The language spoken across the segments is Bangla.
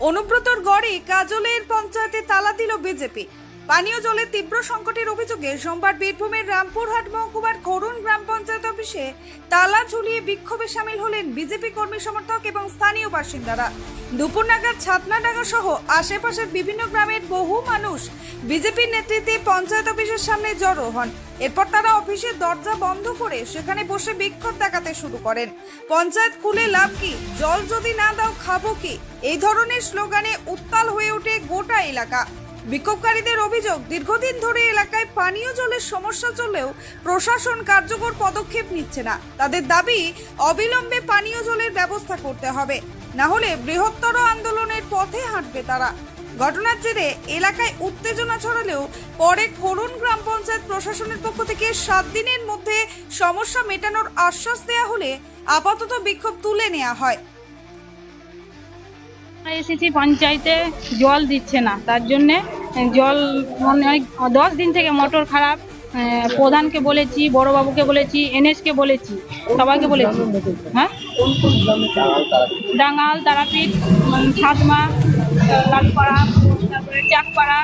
অনুব্রতর গড়ে কাজলের পঞ্চায়েতে তালা দিল বিজেপি। পানীয় জলের তীব্র সংকটের অভিযোগে সোমবার বীরভূমের রামপুরহাট মহকুমার করুণ গ্রাম পঞ্চায়েত অফিসে তালা ঝুলিয়ে বিক্ষোভে সামিল হলেন বিজেপি কর্মী সমর্থক এবং স্থানীয় বাসিন্দারা। দুপুর নাগাদ ছাতনাডাঙ্গা সহ আশেপাশের বিভিন্ন গ্রামের বহু মানুষ বিজেপির নেতৃত্বে পঞ্চায়েত অফিসের সামনে জড়ো হন। এরপর তারা অফিসের দরজা বন্ধ করে সেখানে বসে বিক্ষোভ দেখাতে শুরু করেন। পঞ্চায়েত খুলে লাভ কি? জল যদি না দাও, খাব কি? এই ধরনের স্লোগানে উত্তাল হয়ে ওঠে গোটা এলাকা। বিক্ষোভকারীদের অভিযোগ, দীর্ঘদিন ধরে এলাকায় পানীয় জলের সমস্যা চললেও প্রশাসন কার্যকর পদক্ষেপ নিচ্ছে না। তাদের দাবি, অবিলম্বে পানীয় জলের ব্যবস্থা করতে হবে। না হলে বৃহত্তর আন্দোলনের পথে হাঁটবে তারা। ঘটনার জেরে এলাকায় উত্তেজনা ছড়ালেও পরে করুণ গ্রাম পঞ্চায়েত প্রশাসনের পক্ষ থেকে সাত দিনের মধ্যে সমস্যা মেটানোর আশ্বাস দেয়া হলে আপাতত বিক্ষোভ তুলে নেওয়া হয়। এসেছি পঞ্চায়েতে জল দিচ্ছে না, তার জন্যে জল অনেক, দশ দিন থেকে মোটর খারাপ প্রধানকে বলেছি, বড়বাবুকে বলেছি, এনএসকে বলেছি, সবাইকে বলেছি। হ্যাঁ? ডাঙ্গাল, তারাপীঠ সাতমা লালপাড়া তারপরে চাকপাড়া,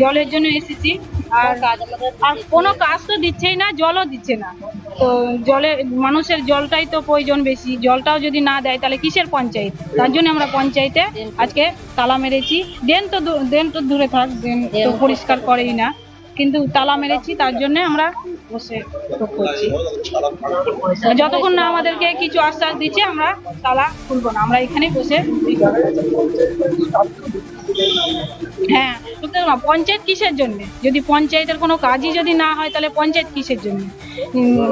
জলের জন্য এসেছি। আর আর কোনো কাজ তো দিচ্ছেই না, জলও দিচ্ছে না। তো জলে মানুষের জলটাই তো প্রয়োজন বেশি। জলটাও যদি না দেয় তাহলে কিসের পঞ্চায়েত? তার জন্য আমরা পঞ্চায়েতে আজকে তালা মেরেছি। ড্রেন তো দেন ড্রেন তো দূরে থাক ড্রেন তো পরিষ্কার করেই না। কিন্তু তালা মেরেছি, তার জন্য আমরা বসে করছি। যতক্ষণ না আমাদেরকে কিছু আশ্বাস দিচ্ছে, আমরা তালা খুলবো না। আমরা এখানে বসে হ্যাঁ পঞ্চায়েত কিসের জন্য? যদি পঞ্চায়েতের কোনো কাজই যদি না হয়, তাহলে পঞ্চায়েত কিসের জন্য?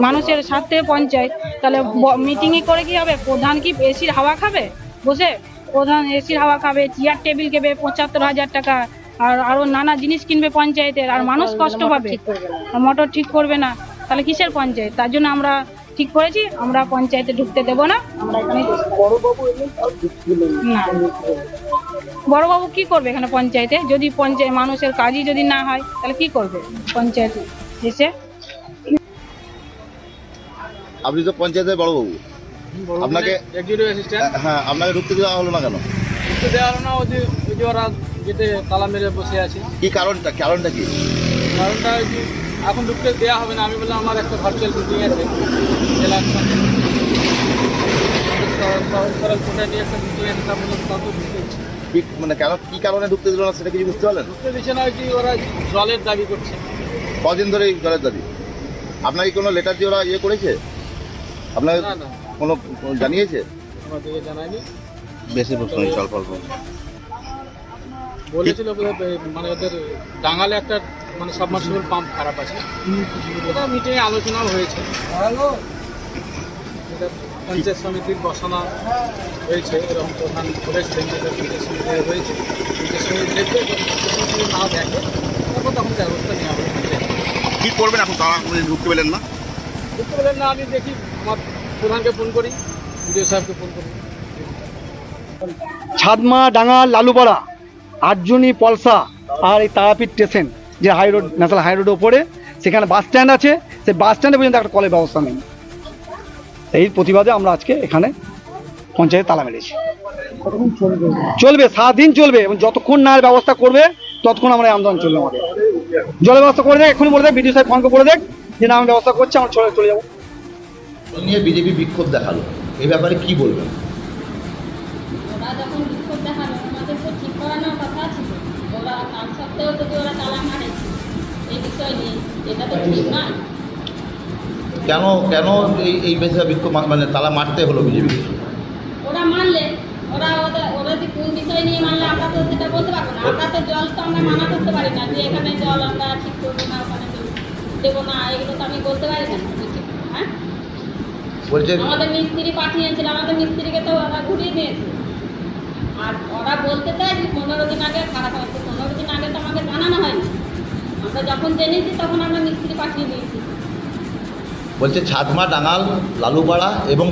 মানুষের স্বার্থে পঞ্চায়েত। তাহলে মিটিংই করে কি হবে? প্রধান কি এসির হাওয়া খাবে? বসে প্রধান এসির হাওয়া খাবে চেয়ার টেবিল কেবে পঁচাত্তর হাজার টাকা আর আরও নানা জিনিস কিনবে পঞ্চায়েতের আর মানুষ কষ্ট পাবে। মোটর ঠিক করবে না। তাহলে কিসের পঞ্চায়েত? তার জন্য আমরা ঠিক করেছি আমরা পঞ্চায়েতে ঢুকতে দেবো না। আমরা না। বড়বাবু কি করবে এখানে পঞ্চায়েতে? যদি পঞ্চায়েত মানুষের কাজই যদি না হয় তাহলে কি করবে পঞ্চায়েতে এসে? আপনি তো পঞ্চায়েতের বড়বাবু। আপনাকে এক্সিকিউটিভ অ্যাসিস্ট্যান্ট হ্যাঁ আপনাকে ঢুকতে দেওয়া হলো না কেন? তো দেওয়া হলো না ওই যে ওরা গেটে তালা মেরে বসে আছে। কি কারণটা? কারণটা কি? কারণটা যে এখন ঢুকতে দেওয়া হবে না আমি বললাম আমার একটা ভার্চুয়াল মিটিং আছে। জেলা সরল কোটায় নিয়ে একটা মিটিং আছে তা বললাম তত ঢুকতে মানে কেন কি কারণে ঢুকতে দিল না সেটা কিছু বুঝতে পারলেন? ঢুকতে দিচ্ছে না যে ওরা জলের দাবি করছে। কদিন ধরে এই জলের দাবি? আপনাকে কোনো লেটার দিয়ে ওরা ইয়ে করেছে? আপনাকে কোনো কোনো জানিয়েছে? আমাদেরকে জানায়নি। বেশি প্রশ্ন অল্প অল্প। বলেছিল মানে ওদের ডাঙালে একটা মানে সাবমার্সিবল পাম্প খারাপ আছে। ওটা মিটিংয়ে আলোচনাও হয়েছে। এটা পঞ্চায়েত সমিতির বসানো হয়েছে এরকম প্রধান বলেছিলেন যে পঞ্চায়েত সমিতি হয়েছে। পঞ্চায়েত সমিতি দেখবে না দেখে তারপর তখন ব্যবস্থা নেওয়া হবে। কি করবেন এখন তারা? ঢুকতে পেলেন না? বুঝতে পারলেন না আমি দেখি আমার প্রধানকে ফোন করি বিডিও সাহেবকে ফোন করি। ছাদমা ডাঙ্গাল লালুপাড়া। আটজনি পলসা আর এই তারাপীঠ স্টেশন যে হাই রোড ন্যাশনাল হাই রোডের ওপরে সেখানে বাস স্ট্যান্ড আছে। সেই বাস স্ট্যান্ডে পর্যন্ত একটা কলের ব্যবস্থা নেই। এই প্রতিবাদে আমরা আজকে এখানে পঞ্চায়েতে তালা মেরেছি। চলবে সারাদিন চলবে। এবং যতক্ষণ না এর ব্যবস্থা করবে ততক্ষণ আমরা এই আন্দোলন চলবে আমাদের। জলের ব্যবস্থা করে দেখ এক্ষুনি বলে দেখ বিডিও সাহেব ফোন করে বলে দেখ যে না আমি ব্যবস্থা করছি আমরা চলে চলে যাব। নিয়ে বিজেপি বিক্ষোভ দেখাল। এই ব্যাপারে কি বলবেন? যখন বিক্ষোভ দেখাল করানোর কথা ছিল। ওরা তার সত্ত্বেও যদি ওরা তালা মারেছে এই বিষয় নিয়ে এটা তো ঠিক নয় কেন কেন এই এই বিষয়ে বিক্ষোভ মানে তালা মারতে হলো বিজেপি? ওরা মানলে ওরা ওরা যে কোন বিষয় নিয়ে মানলে আমরা তো সেটা বলতে পারব না। আমরা তো জল তো আমরা মানা করতে পারি না যে এখানে জল আমরা ঠিক করব না ওখানে দেবো না এগুলো তো আমি বলতে পারি না। হ্যাঁ? বলছে আমাদের মিস্ত্রি পাঠিয়েছিল আমাদের মিস্ত্রিকে তো ওরা ঘুরিয়ে দিয়েছে। আর ওরা বলতে চায় যে পনেরো দিন আগে খারাপ হয়েছে পনেরো দিন আগে তো আমাকে জানানো হয়নি। আমরা যখন জেনেছি তখন আমরা মিস্ত্রি পাঠিয়ে দিয়েছি। বলছে ছাদমা ডাঙাল লালুপাড়া এবং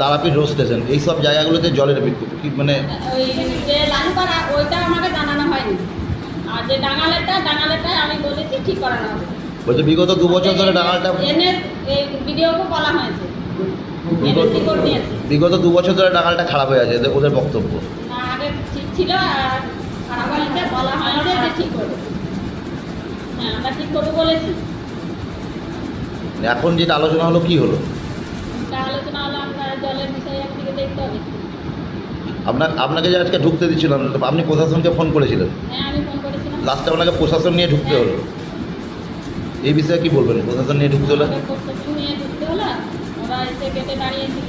তারাপীঠ রোড স্টেশন। এই সব জায়গাগুলোতে জলের বিদ্যুৎ। কি মানে ওই যে লালুপাড়া ওইটা আমাকে জানানো হয়নি। আর যে ডাঙালেরটা ডাঙালেরটা আমি বলেছি ঠিক করানো হবে। বলছে বিগত দু বছর ধরে ডাঙালটা এনে ভিডিওকে বলা হয়েছে। বিগত দু বছর ধরে ডাঙালটা খারাপ হয়ে আছে ওদের বক্তব্য। ছিল আর বলা যে ঠিক করবে। হ্যাঁ আমরা ঠিক করব বলেছি। এখন যেটা আলোচনা হলো কি হলো? আলোচনা হলো আমরা জলের বিষয়ে একদিকে দেখতে হবে। আপনার আপনাকে যে আজকে ঢুকতে দিচ্ছিলাম আপনি প্রশাসনকে ফোন করেছিলেন? হ্যাঁ আমি ফোন করেছিলাম। লাস্টে আপনাকে প্রশাসন নিয়ে ঢুকতে হলো। এই বিষয়ে কি বলবেন? প্রশাসন নিয়ে ঢুকতে হলো? নিয়ে ঢুকতে হলো ওরা এসে গেটে দাঁড়িয়েছিল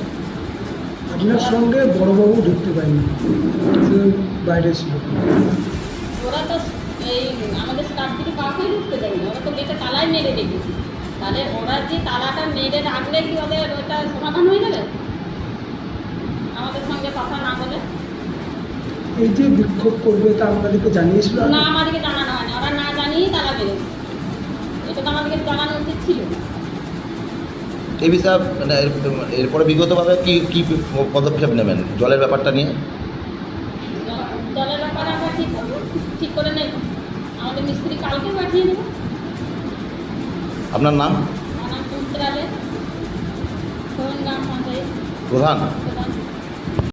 আপনার সঙ্গে বড়বাবু ঢুকতে পারেনি। বাইরে ছিল। ওরা তো এই আমাদের স্টাফ থেকে কাউকেই ঢুকতে দেয়নি। ওরা তো গেটে তালাই মেরে রেখেছে। তাহলে ওরা যে তালাটা মেরে রাখলে কি ওদের ওটা সমাধান হয়ে যাবে? আমাদের সঙ্গে কথা না বলে? এই যে বিক্ষোভ করবে তা আমাদেরকে জানিয়েছিল? না আমাদেরকে জানানো হয়নি। ওরা না জানিয়েই তালা মেরেছে। এটা তো আমাদেরকে জানানো এই বিষয়ে মানে এরপরে বিগতভাবে কি কি পদক্ষেপ নেবেন জলের ব্যাপারটা নিয়ে? জলের ব্যাপারে আমরা ঠিক ঠিক করে নেব। আমাদের মিস্ত্রি কালকে পাঠিয়ে দেবো। আপনার নাম? প্রধান?